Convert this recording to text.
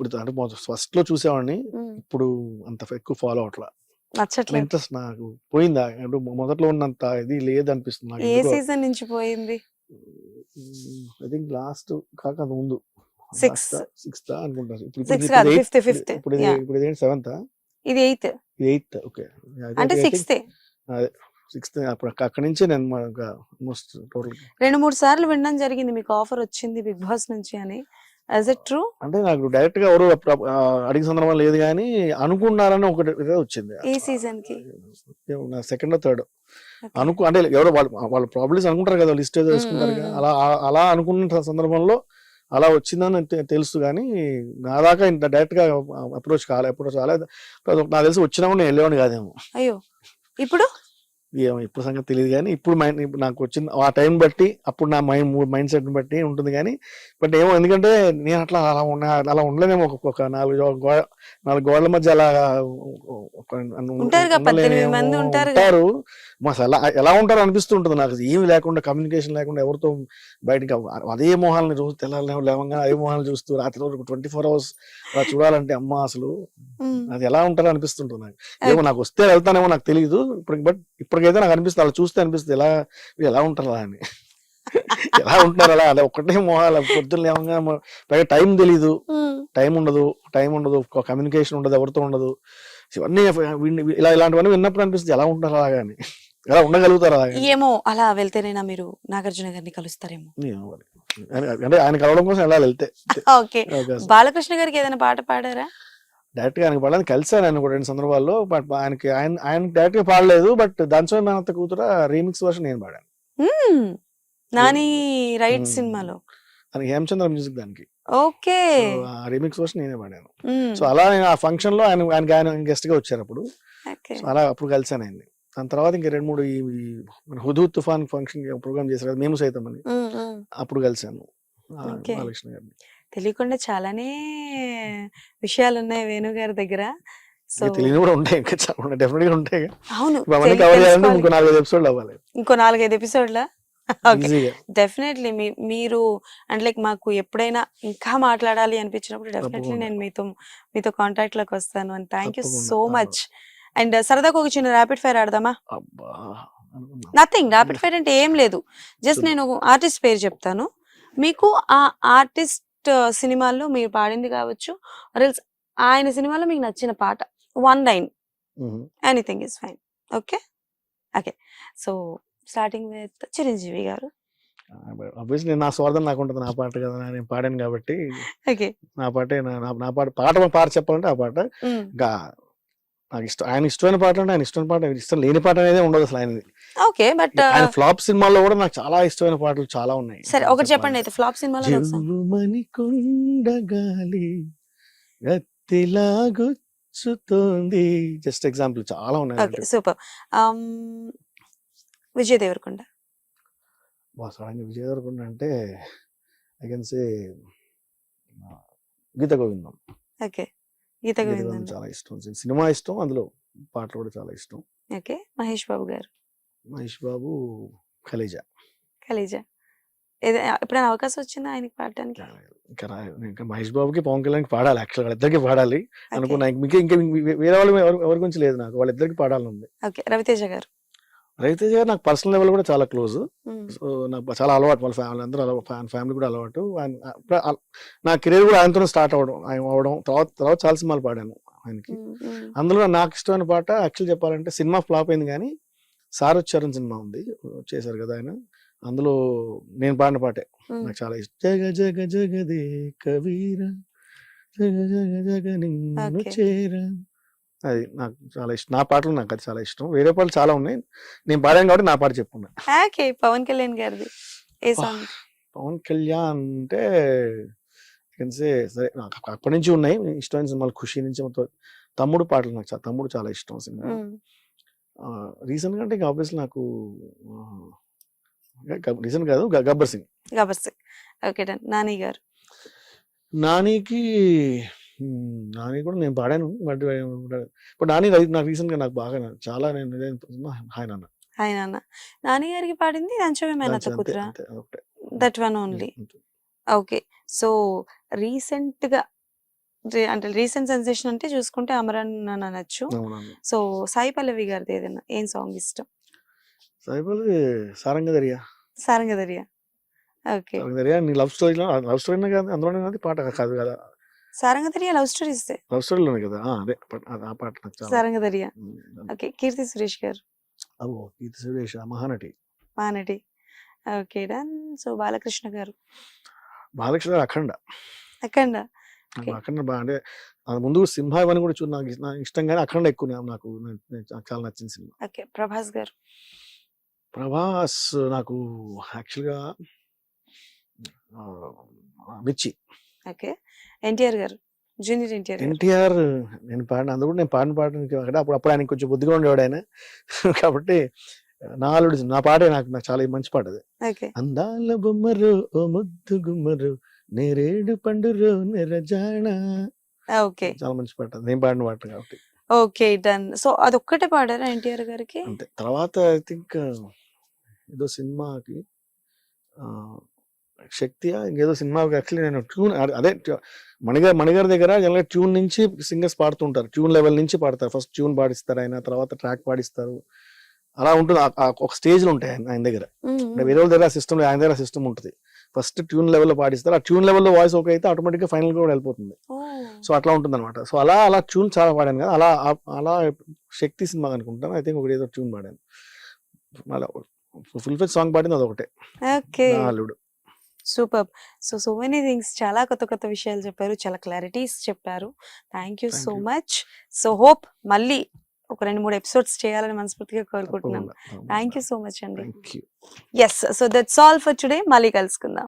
ఇప్పుడు అంటే ఫస్ట్లో చూసేవాడిని. ఇప్పుడు అంత ఎక్కువ ఫాలో అవట్లా నచ్చట్లేదు. ఇంట్రెస్ట్ నాకు పోయిందా? మొదట్లో ఉన్నంత ఇది లేదు అనిపిస్తుంది నాకు. ఏ సీజన్ నుంచి పోయింది? ఐ థింక్ లాస్ట్ కాక అది ముందు. సిక్స్త్ ఇప్పుడు కాదు, ఇది. ఇప్పుడు. ఇప్పుడు ఇదేంటి సెవెంత్? ఎయిత్. ఇది ఎయిత్. ఓకే. అంటే సిక్స్త్ సిక్స్త్. అప్పుడు అక్క- అక్కడి నుంచే నేను టోటల్ రెండు మూడు సార్లు వినడం జరిగింది. మీకు ఆఫర్ వచ్చింది బిగ్ బాస్ నుంచి అని. యాజ్ ఇట్ ట్రూ అంటే నాకు డైరెక్ట్గా ఎవరు అడిగిన సందర్భం లేదు కానీ అనుకున్నారని ఒకటి వచ్చింది. ఈ సీజన్కి? సెకండ్ థర్డ్ అనుకు అంటే ఎవరో వాళ్ళు వాళ్ళ ప్రాబ్లమ్స్ అనుకుంటారు కదా లిస్ట్ మ్మ్, కదా. మ్మ్. అలా ఆ- అలా అనుకున్న సందర్భంలో అలా వచ్చిందని తెలుసు కానీ నా దాకా ఇంత డైరెక్ట్గా అప్రోచ్ కాలే అప్రోచ్ కాలేదు నాకు తెలిసి వచ్చినా నేను వెళ్ళేవాడిని కాదేమో. అయ్యో ఇప్పుడు? ఇప్పుడు సంగతి తెలియదు కానీ ఇప్పుడు మైండ్ ఇప్పుడు నాకు వచ్చింది ఆ టైం బట్టి అప్పుడు నా మైండ్ మైండ్ సెట్ బట్టి ఉంటుంది కానీ బట్ ఏమో ఎందుకంటే నేను అట్లా అలా ఉన్నా అలా ఉండలేనేమో ఒక నాలుగు గో నాలుగు గోడల మధ్య అలా. ఉంటారు. మా అసలు ఎలా ఉంటారు అనిపిస్తుంటుంది నాకు. ఏమి లేకుండా కమ్యూనికేషన్ లేకుండా ఎవరితో బయటకి అదే మొహాలని రోజు తెల్లాలి లేవంగా అదే మొహాలు చూస్తూ రాత్రి రోజు ట్వంటీ ఫోర్ అవర్స్ అలా చూడాలంటే అమ్మ అసలు అది ఎలా ఉంటారో అనిపిస్తుంటుంది నాకు. ఏమో నాకు వస్తే వెళ్తానేమో నాకు తెలియదు ఇప్పుడు బట్ ఇప్పటికైతే నాకు అనిపిస్తుంది అలా చూస్తే అనిపిస్తుంది ఎలా వీళ్ళు ఎలా ఉంటారా అని. ఎలా ఉంటున్నారు అలా? అలా ఒక్కటే మొహాలు పొద్దున్న లేవంగా పైగా టైం తెలీదు. టైం ఉండదు టైం ఉండదు కమ్యూనికేషన్ ఉండదు ఎవరితో ఉండదు. ఇవన్నీ విన్ని- ఇలా ఇలాంటివన్నీ విన్నప్పుడు అనిపిస్తుంది ఎలా ఉంటారు అలాగా అని. ఎలా ఉండగలుగుతారు ఏమో అలా వెళ్తేనైనా మీరు నాగార్జున గారిని కలుస్తారేమో. అంటే ఆయన కలవడం కోసం వెళ్ళాలి వెళ్తే. ఓకే. బాలకృష్ణ గారికి ఏదైనా పాట పాడారా? డైరెక్ట్గా ఆయనకి పాడడానికి కలిసాను ఆయన కూడా రెండు సందర్భాల్లో బట్ ఆయనకి ఆయన ఆయన డైరెక్ట్గా పాడలేదు బట్ దానితో మేనత్త కూతుర రీమిక్స్ వర్షన్ నేను పాడాను. నాని రైట్. సినిమాలో. దానికి హేమచంద్ర మ్యూజిక్ దానికి. ఓకే. రీమిక్స్ వర్షన్ నేనే పాడాను. సో అలా నేను ఆ ఫంక్షన్లో ఆయన ఆయనకి ఆయన గెస్ట్గా వచ్చారు అప్పుడు అలా అప్పుడు కలిసాను ఆయన్ని. దాని తర్వాత ఇంకా రెండు మూడు ఈ మన హుదూ తుఫాన్ ఫంక్షన్ ప్రోగ్రామ్ చేశారు కదా మేము సైతం అని. అప్పుడు కలిసాను. బాలకృష్ణ గారిని. తెలియకుండా చాలానే విషయాలు ఉన్నాయి వేణు గారి దగ్గర సో ఇంకా తెలియని కూడా ఉంటాయి ఇంకా చాలా డెఫినెట్గా ఉంటాయి కదా. అవును అవన్నీ కవర్ చేయాలంటే. ఇంకో నాలుగైదు ఎపిసోడ్లు అవ్వాలి ఇంకో నాలుగైదు ఎపిసోడ్ల ఓకే ఈజీగా డెఫినెట్లీ మీరు అంటే లైక్ మాకు ఎప్పుడైనా ఇంకా మాట్లాడాలి అనిపించినప్పుడు డెఫినెట్లీ. నేను మీతో మీతో కాంటాక్ట్లోకి వస్తాను and thank you. So. Much and సరదాగా ఒక చిన్న ర్యాపిడ్ ఫైర్ ఆడదామా. నథింగ్ ర్యాపిడ్ ఫైర్ అంటే ఏం లేదు జస్ట్. నేను ఆర్టిస్ట్ పేరు చెప్తాను మీకు ఆ ఆర్టిస్ట్ సినిమాల్లో మీరు పాడింది కావచ్చు. రిల్స్ ఆయన సినిమాలో మీకు నచ్చిన పాట one line. Anything is fine. Okay? Okay. So starting with Chiranjeevi గారు. నా స్వార్థం నాకు ఉంటుంది నా పాట కదా నేను పాడాను కాబట్టి ఓకే. నా పాటే నా పాట పాట పాట చెప్పాలంటే ఆ పాట ఇంకా నాకు ఇష్టం. ఆయన ఇష్టమైన పాట అంటే ఆయన ఇష్టమైన పాట ఇష్టం లేని పాట అనేది ఉండదు అసలు ఆయనది. ఓకే బట్ ఆయన ఫ్లాప్ సినిమాల్లో కూడా నాకు చాలా ఇష్టమైన పాటలు చాలా ఉన్నాయి. సరే ఒకటి చెప్పండి. అయితే ఫ్లాప్ సినిమాలో. జల్లుమని కొండగాలి గత్తిలాగొచ్చుతోంది జస్ట్ ఎగ్జాంపుల్ చాలా ఉన్నాయి ఓకే సూపర్. విజయ్ దేవరకొండ. సడన్గా విజయ్ దేవరకొండ అంటే I can say Geetha Govindam. Okay. Geetha Govindam చాలా ఇష్టం. సినిమా ఇష్టం. అందులో పాటలు కూడా చాలా ఇష్టం. ఓకే. మహేష్ బాబు గారు? మహేష్ బాబు ఖలీజా. ఖలీజా. ఎప్పుడైనా అవకాశం వచ్చిందా ఆయనకి పాడటానికి? ఇంకా మహేష్ బాబుకి పవన్ కళ్యాణ్కి పాడాలి. యాక్చువల్గా వాళ్ళిద్దరికి పాడాలి. అనుకున్నా ఇంకా ఇంకా వేరే వాళ్ళు ఎవరి ఎవరి గురించి లేదు నాకు. వాళ్ళిద్దరికి పాడాలని ఉంది ఓకే. రవితేజ గారు? రవితేజ గారు నాకు పర్సనల్ లెవెల్ కూడా చాలా క్లోజ్. సో నాకు చాలా అలవాటు వాళ్ళ ఫ్యామిలీ అందరూ అలవాటు ఫ్యామిలీ కూడా అలవాటు ఆయన- నా కెరీర్ కూడా ఆయనతోనే స్టార్ట్ అవ్వడం ఆయన అవడం తర్వాత తర్వాత చాలా సినిమాలు పాడాను ఆయనకి. అందులో నాకు ఇష్టమైన పాట యాక్చువల్ చెప్పాలంటే సినిమా ఫ్లాప్ అయింది కానీ సార్ వచ్చారని సినిమా ఉంది చేశారు కదా ఆయన అందులో నేను పాడిన పాటే. నాకు చాలా ఇష్టం జగ జగ జగదే కవీర జగ జగ జగ. చేర అది నాకు చాలా ఇష్టం. నా పాటలు నాకు అది చాలా ఇష్టం. వేరే పాటలు చాలా ఉన్నాయి. నేను పాడాను కాబట్టి నా పాట చెప్పుకున్నా. ఓకే పవన్ కళ్యాణ్ గారిది. ఏ. సాంగ్? పవన్ కళ్యాణ్ అంటే కన్సే సరే నాకు అప్పటి నుంచి ఉన్నాయి. ఇష్టమైన సినిమాలు ఖుషి నుంచి మొత్తం. తమ్ముడు పాటలు నాకు తమ్ముడు చాలా ఇష్టం సినిమా. రీసెంట్గా అంటే ఆబ్వియస్లీ నాకు రీసెంట్ కాదు గబ్బర్ సింగ్. గబ్బర్ సింగ్. Okay done. నాని గారు. నానికి నాని కూడా నేను పాడాను. బట్ ఇప్పుడు నాని నాకు రీసెంట్గా నాకు బాగా చాలా నేను హాయ్ నాన్న. హాయ్ నాన్న. నాని గారికి పాడింది కూతురా. That one only. Okay. So రీసెంట్గా రి- అంటే రీసెంట్ సెన్సేషన్ అంటే చూసుకుంటే అమరన్ అని అనొచ్చు సో సాయి పల్లవి గారిది ఏదైనా ఏం సాంగ్ ఇష్టం? సైబల్ సారంగదరియా. సారంగదరియా. ఓకే. సారంగదరియా నీ లవ్ స్టోరీలో లవ్ స్టోరీనే కాదు అందులోనే కాదు పాట కాదు కదా. సారంగదరియా లవ్ స్టోరీస్ లవ్ స్టోరీలోనే కదా? అదే. ఆ- పాట ఉమ్, ఓకే. కీర్తి సురేష్ గారు. అబ్బో Keerthy Suresh Mahanati. Mahanati okay done. So Balakrishna గారు. బాలకృష్ణ గారు అఖండ. అఖండ. అఖండ బాగా అంటే ముందు సింహ ఇవన్నీ కూడా చూ నాకు ఇష్ట- నాకు ఇష్టం కానీ అఖండ ఎక్కువ నాకు చాలా నచ్చిన సినిమా. ఓకే. ప్రభాస్ గారు. ప్రభాస్ నాకు యాక్చువల్గా మిర్చి. ఓకే. ఎన్టీఆర్ గారు జూనియర్ ఎన్టీఆర్ ఎన్టీఆర్ నేను పాడిన అందుకు నేను పాడిన పాడడానికి అప్పుడు అప్పుడు ఆయన కొంచెం బుద్ధిగా ఉండేవాడు ఆయన. కాబట్టి నా అల్లుడు నా పాటే నాకు నాకు చాలా మంచి పాట అది. అందాల బొమ్మరు ఓ ముద్దు గుమ్మరు నేరేడు పండురు నిరజాణ ఓకే. చాలా మంచి పాట అది. నేను పాడిన పాట కాబట్టి. Okay done. సో అదొక్కటే పాడారా ఎన్టీఆర్ గారికి? అంతే. తర్వాత ఐ థింక్ ఏదో సినిమాకి ఆ, శక్తి ఇంకేదో సినిమాకి యాక్చువల్లీ నేను ట్యూన్ అదే మణిగారి మణిగారి దగ్గర జనరల్గా ట్యూన్ నుంచి సింగర్స్ పాడుతుంటారు. ట్యూన్ లెవెల్ నుంచి పాడతారు. ఫస్ట్ ట్యూన్ పాడిస్తారు ఆయన తర్వాత ట్రాక్ పాడిస్తారు. అలా ఉంటుంది. ఒక స్టేజ్లు ఉంటాయి ఆయన దగ్గర. అంటే వేరే వాళ్ళ దగ్గర సిస్టమ్ ఆయన దగ్గర సిస్టమ్ ఉంటుంది. ఫస్ట్ ట్యూన్ లెవెల్లో పాడిస్తారు. ఆ ట్యూన్ లెవెల్లో వాయిస్ ఓకే అయితే ఆటోమేటిక్గా ఫైనల్ కూడా వెళ్ళిపోతుంది. సో అట్లా ఉంటుంది అనమాట సో అలా అలా ట్యూన్ చాలా పాడాను కదా. అలా అలా శక్తి సినిమా అనుకుంటాను. ఐ థింక్ ఒకటి ఏదో ట్యూన్ పాడాను. అలా ఫుల్ ఫెచ్ సాంగ్ పాడింది అదొకటే. Okay. Naa Alludu. Super. So so many things చాలా కొత్త కొత్త విషయాలు చెప్పారు. చాలా క్లారిటీస్ చెప్పారు. Thank you so. Much. So hope మళ్ళీ ఒక రెండు మూడు ఎపిసోడ్స్ చేయాలని మనస్ఫూర్తిగా కోరుకుంటున్నాను థ్యాంక్ యూ సో మచ్ అండి. Yes so that's all for today మళ్ళీ కలుసుకుందాం.